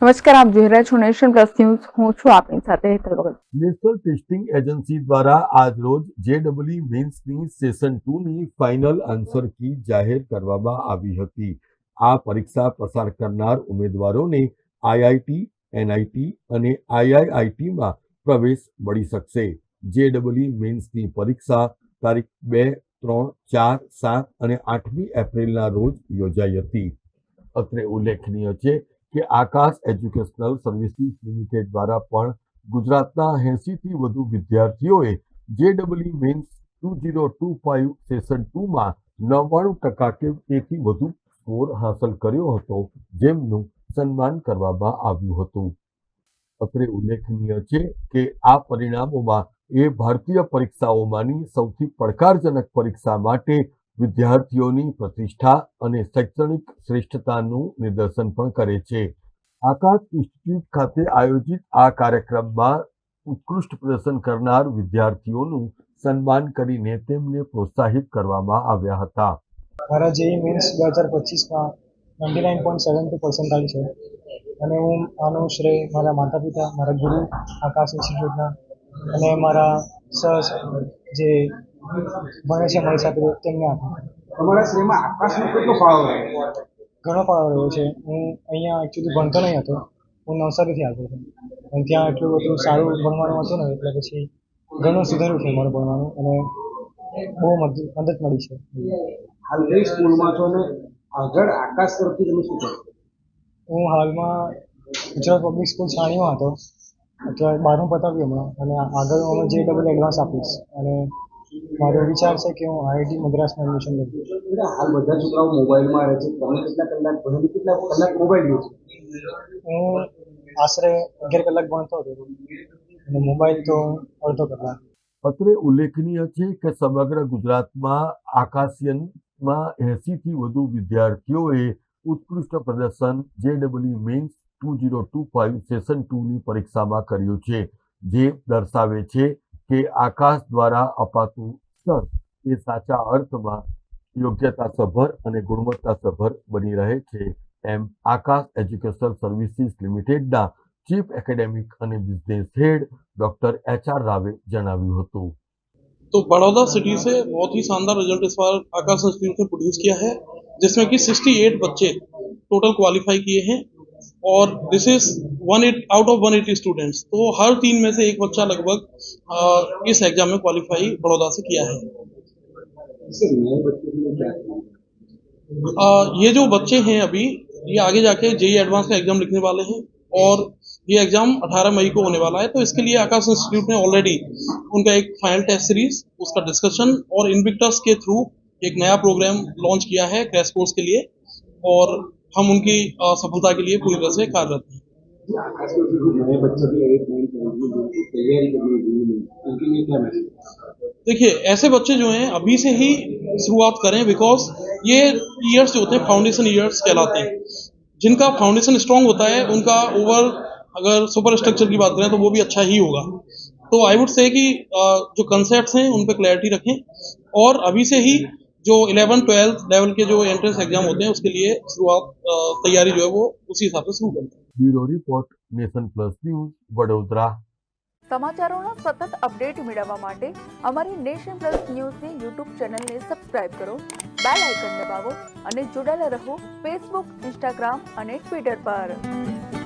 નમસ્કાર, આપ જોઈ રહ્યા છો નેશન પ્લસ ન્યૂઝ. હું છું આપની સાથે Hetal Bhagat. National testing agency દ્વારા આજ આજરોજ જેડબલઈ મેન્સની સેશનની ફાઇનલ આન્સર કી જાહેર કરવામાં આવી હતી. આ પરીક્ષા પસાર કરનાર ઉમેદવારોને આઈઆઈટી, એનઆઈટી અને આઈઆઈઆઈટીમાં પ્રવેશ મળી શકશે. જેડબલઈ મેન્સની પરીક્ષા તારીખ બે, ત્રણ, ચાર, સાત અને આઠમી એપ્રિલના રોજ યોજાઈ હતી. અત્રે ઉલ્લેખનીય છે કે આકાશ એજ્યુકેશનલ સર્વિસીસ લિમિટેડ દ્વારા પણ ગુજરાતના એંસીથી વધુ વિદ્યાર્થીઓએ JW mains two zero two five session ટુમાં નવ્વાણું ટકા કે તેથી વધુ સ્કોર હાંસલ કર્યો હતો, જેમનું સન્માન કરવામાં આવ્યું હતું. અત્રે ઉલ્લેખનીય છે કે આ પરિણામોમાં એ ભારતીય પરીક્ષાઓમાંની સૌથી પડકારજનક પરીક્ષા માટે વિદ્યાર્થીઓની પ્રતિષ્ઠા અને શૈક્ષણિક શ્રેષ્ઠતાનું નિદર્શન પણ કરે છે. આકાશ ઇન્સ્ટિટ્યૂટ ખાતે આયોજિત આ કાર્યક્રમમાં ઉત્કૃષ્ટ પ્રદર્શન કરનાર વિદ્યાર્થીઓનું સન્માન કરીને તેમને પ્રોત્સાહિત કરવામાં આવ્યા હતા. મારા જેઈ મીન્સ બે હજાર પચીસમાં ninety nine point seven two percentile છે. અને હું આનો શ્રેય મારા માતા પિતા મારા ગુરુ આકાશ ઇન્સ્ટિટ્યૂટના અને મારા સર, જે મારી સાથે તેમને આપું તમારા શ્રેયમાં આકાશનો કેટલો ફાળો રહ્યો ઘણો ફાળો રહ્યો છે. હું અહીંયા એકચ્યુઅલી ભણતો નહીં હતો. હું નવસારીથી આવ્યો હતો. અને ત્યાં એટલું બધું સારું ભણવાનું હતું ને એટલે પછી ઘણું સુધાર્યું છે મારું ભણવાનું અને બહુ મદદ મળી છે. હાલ કઈ સ્કૂલમાં છો ને આગળ આકાશ તરફથી તમે શું કરો? હું હાલમાં ગુજરાત પબ્લિક સ્કૂલ છાણીમાં હતો. અત્યારે બારમું પતાવ્યું હમણાં અને આગળ હું જે ડબલ એડવાન્સ આપીશ. અને મારો વિચાર છે કે હું આઈઆઈટી મદ્રાસમાં એડમિશન લઉં. એટલે હાલ બધા છોકરાઓ મોબાઈલમાં રહે છે. તમે કેટલા કલાક ભણો કેટલા કલાક મોબાઈલ લો છો? હું આશરે અગિયાર કલાક ભણતો હતો. અને મોબાઈલ તો અડધો કલાક. અત્રે ઉલ્લેખનીય છે કે સમગ્ર ગુજરાતમાં આકાશયનમાં એંસીથી વધુ વિદ્યાર્થીઓએ ઉત્કૃષ્ટ પ્રદર્શન JW mains two zero two five session ટુની પરીક્ષામાં કર્યું છે જે દર્શાવે છે કે આકાશ દ્વારા અપાતું સ્તર એ સાચા અર્થમાં યોગ્યતા સભર અને ગુણવત્તા સભર બની રહે છે. એમ આકાશ એજ્યુકેશનલ સર્વિસીસ લિમિટેડના ચીફ એકેડેમિક અને business head doctor H R રાવે જણાવ્યું હતું. તો बड़ौदा सिटी से बहुत ही शानदार रिजल्ट इस बार आकाश स्ट्रीम से प्रोड्यूस किया है जिसमें कि 68 बच्चे टोटल क्वालिफाई किए हैं और this is one eight out of 180 students तो हर तीन में से एक बच्चा लगभग इस एग्ज़ाम में क्वालिफाई बड़ौदा से किया है? अ, ये जो बच्चे हैं अभी ये आगे जाके जेई एडवांस का एग्ज़ाम लिखने वाले हैं और ये एग्ज़ाम 18 मई को होने वाला है तो इसके लिए आकाश इंस्टीट्यूट ने ऑलरेडी उनका एक फाइनल टेस्ट सीरीज़ उसका डिस्कशन और इनविक्टर्स के थ्रू एक नया प्रोग्राम लॉन्च किया है क्रैश कोर्स के लिए और हम उनकी सफलता के लिए पूरी तरह से कार्यरत हैं देखिए, ऐसे बच्चे जो हैं, अभी से ही शुरुआत करें बिकॉज़ ये ईयर्स जो होते हैं फाउंडेशन ईयर्स कहलाते हैं। जिनका फाउंडेशन स्ट्रांग होता है, उनका ओवर अगर सुपर स्ट्रक्चर की बात करें तो वो भी अच्छा ही होगा। तो आई वुड से कि जो कंसेप्ट हैं, उन पर क्लैरिटी रखें और अभी से ही जो 11 ट्वेल्थ लेवल के जो एंट्रेंस एग्जाम होते हैं उसके लिए शुरुआत अ, तैयारी जो है वो उसी हिसाब से शुरू करें bureau report nation plus news Vadodara સમાચારોના સતત અપડેટ મેળવવા માટે અમારી નેશન પ્લસ ન્યૂઝની યુટ્યુબ ચેનલને સબસ્ક્રાઇબ કરો બેલ આઇકન દબાવો અને જોડાયેલા રહો ફેસબુક ઇન્સ્ટાગ્રામ અને ટ્વિટર પર